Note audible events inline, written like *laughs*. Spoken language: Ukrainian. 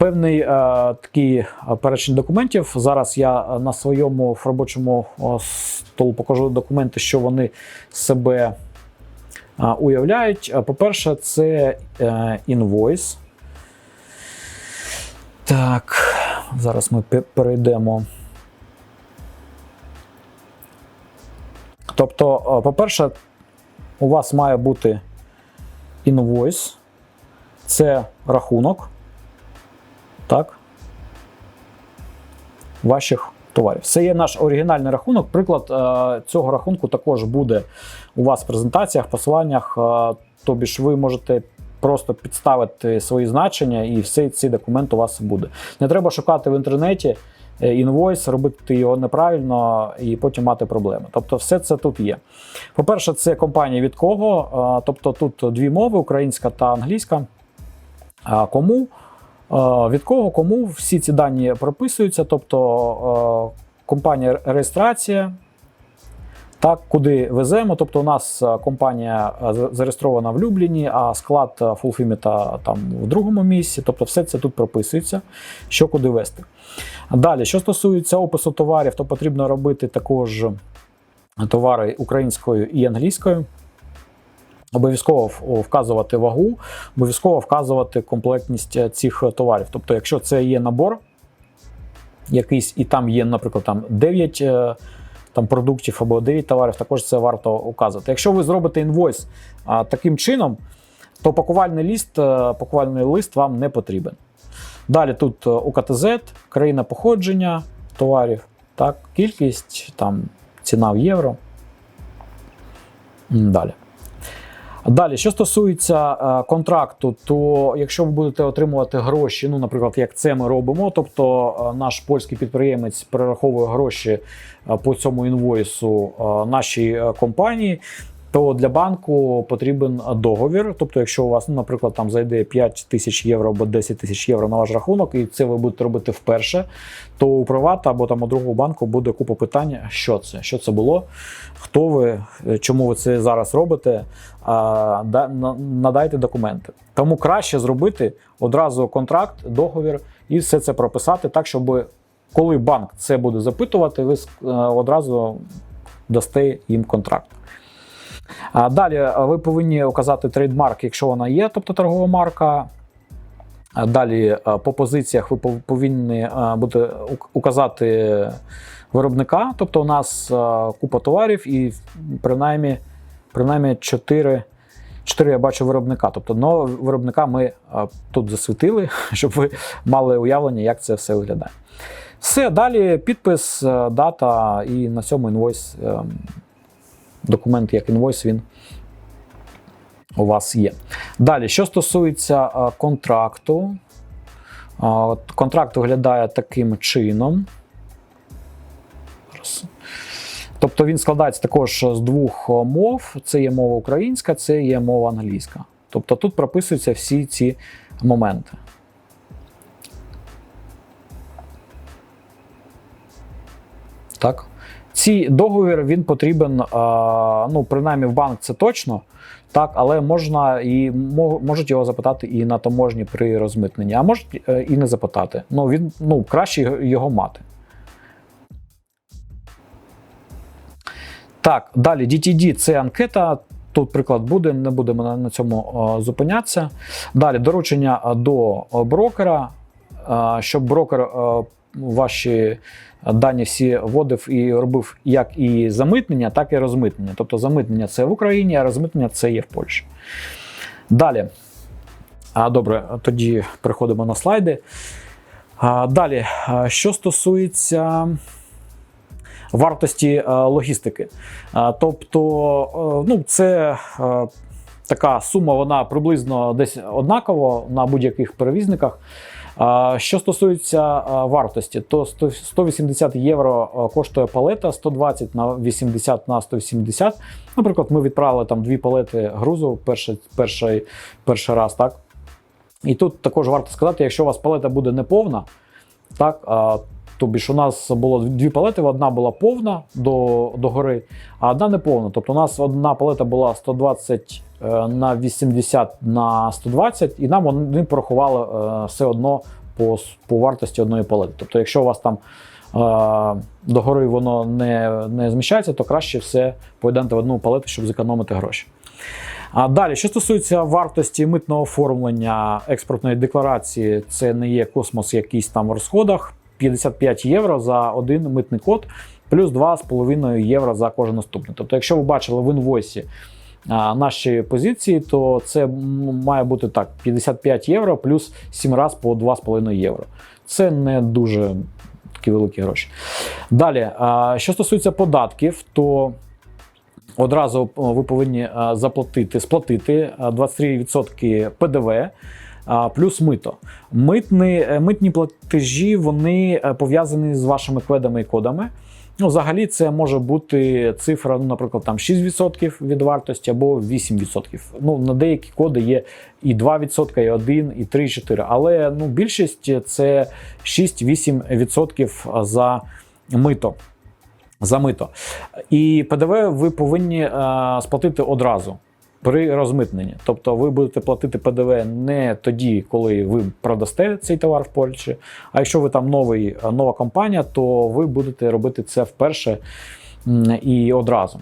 Певний е, такий е, перечень документів. Зараз я е, на своєму робочому столу покажу документи, що вони себе уявляють. По-перше, це інвойс. Так, зараз ми перейдемо. Тобто, по-перше, у вас має бути інвойс. Це рахунок. Так. Ваших товарів. Це є наш оригінальний рахунок. Приклад е, цього рахунку також буде у вас в презентаціях, посиланнях. е, Тобі ж ви можете просто підставити свої значення, і все цей документ у вас буде. Не треба шукати в інтернеті е, інвойс, робити його неправильно і потім мати проблеми. Тобто, все це тут є. По-перше, це компанія від кого. Тобто тут дві мови: українська та англійська. Кому? Від кого, кому всі ці дані прописуються, тобто компанія реєстрація, так, куди веземо. Тобто, у нас компанія зареєстрована в Любліні, а склад Фулфіміта там в другому місці. Тобто, все це тут прописується, що куди вести. Далі, що стосується опису товарів, то потрібно робити також товари українською і англійською. Обов'язково вказувати вагу, обов'язково вказувати комплектність е, цих товарів. Тобто, якщо це є набор якийсь, і там є, наприклад, там 9 е, там, продуктів або 9 товарів, також це варто указувати. Якщо ви зробите інвойс таким чином, то пакувальний лист, е, пакувальний лист вам не потрібен. Далі тут е, УКТЗ, країна походження товарів, так, кількість, там, ціна в євро. Далі. Далі, що стосується е, контракту, то якщо ви будете отримувати гроші, ну, наприклад, як це ми робимо, тобто е, наш польський підприємець перераховує гроші е, по цьому інвойсу нашій компанії, то для банку потрібен договір. Тобто, якщо у вас, ну, наприклад, там зайде 5 тисяч євро або 10 тисяч євро на ваш рахунок, і це ви будете робити вперше, то у привата або там у другого банку буде купа питань, що це, що це було, хто ви, чому ви це зараз робите. А, да- на- надайте документи. Тому краще зробити одразу контракт, договір і все це прописати так, щоб коли банк це буде запитувати, ви е, одразу дасте їм контракт. Далі е, ви повинні указати трейдмарк, якщо вона є, тобто торгова марка. Далі е, по позиціях ви повинні е, бути указати виробника. Тобто у нас купа товарів і принаймні, принаймні 4, 4 я бачу виробника. Тобто одного виробника ми тут засвітили, *laughs* щоб ви мали уявлення, як це все виглядає. Все, далі підпис, дата і на цьому інвойс, е, документ як інвойс, він у вас є. Далі, що стосується е, контракту, е, контракт виглядає таким чином. Тобто він складається також з двох е, мов: це є мова українська, це є мова англійська. Тобто тут прописуються всі ці моменти. Так. Цей договір він потрібен, ну, принаймні в банк це точно, так, але можна і можуть його запитати і на таможні при розмитненні, а можуть е, і не запитати. Ну, він ну, краще його- мати. Так, далі DTD це анкета. Тут приклад буде, не будемо на, цьому е, зупинятися. Далі доручення е, до брокера, щоб брокер ваші дані всі вводив і робив як і замитнення, так і розмитнення. Тобто замитнення це в Україні, а розмитнення це є в Польщі. Далі. А, добре, тоді переходимо на слайди. А, далі, що стосується вартості е, логістики. Тобто, е, ну, це е, така сума, вона приблизно десь однакова на будь-яких перевізниках. Що стосується вартості, то 180 євро коштує палета, 120 на 80 на 180. Наприклад, ми відправили там дві палети грузу перший, перший, перший раз, так? І тут також варто сказати, якщо у вас палета буде неповна, так, тобі ж у нас було дві палети, одна була повна до, до гори, а одна не повна. Тобто у нас одна палета була 120 е, на 80 на 120, і нам вони порахували е, все одно по, по вартості одної палети. Тобто, якщо у вас там е, догори воно не, не зміщається, то краще все поєднати в одну палету, щоб зекономити гроші. А далі, що стосується вартості митного оформлення експортної декларації, це не є космос якийсь там в розходах. 55 євро за один митний код, плюс 2,5 євро за кожен наступний. Тобто, якщо ви бачили в інвойсі наші позиції, то це має бути так: 55 євро плюс 7 разів по 2,5 євро. Це не дуже такі великі гроші. Далі, що стосується податків, то одразу ви повинні заплатити, сплатити 23% ПДВ. А, Плюс мито. Митні, е, митні платежі вони е, пов'язані з вашими кведами і кодами. Ну, взагалі, це може бути цифра, ну, наприклад, там 6% від вартості або 8%. Ну, на деякі коди є і 2%, і 1, і 3, і 4. Але ну, більшість це 6-8% за мито. За мито. І ПДВ ви повинні е, сплатити одразу при розмитненні. Тобто ви будете платити ПДВ не тоді, коли ви продасте цей товар в Польщі. А якщо ви там новий, нова компанія, то ви будете робити це вперше і одразу.